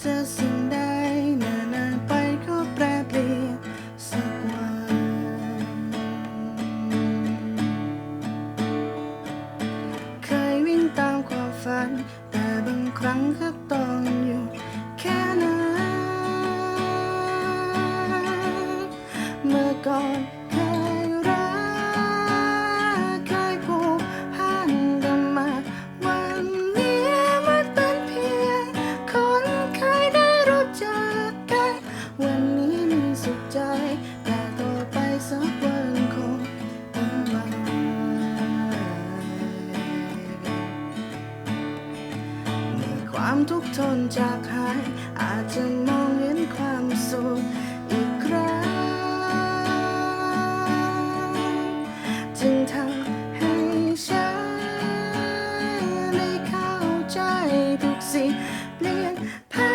เจอสิ่งใดเมื่อนานไปก็แปรเปลี่ยนสักวัน เคยวิ่งตามความฝัน แต่บางครั้งก็ต้องอยู่แค่นั้น เมื่อก่อน ความทุกข์ทนจากหาย อาจจะมองเห็นความสุขอีกครั้ง จึงทำให้ฉันได้เข้าใจทุกสิ่งเปลี่ยนผ่าน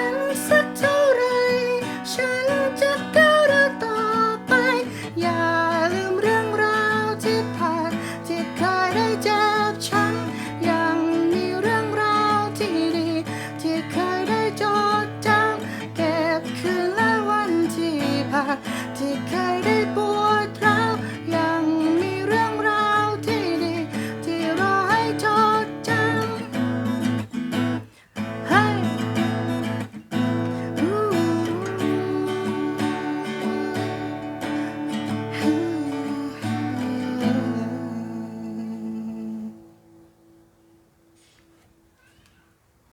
ที่ผ่านที่เคยได้ปว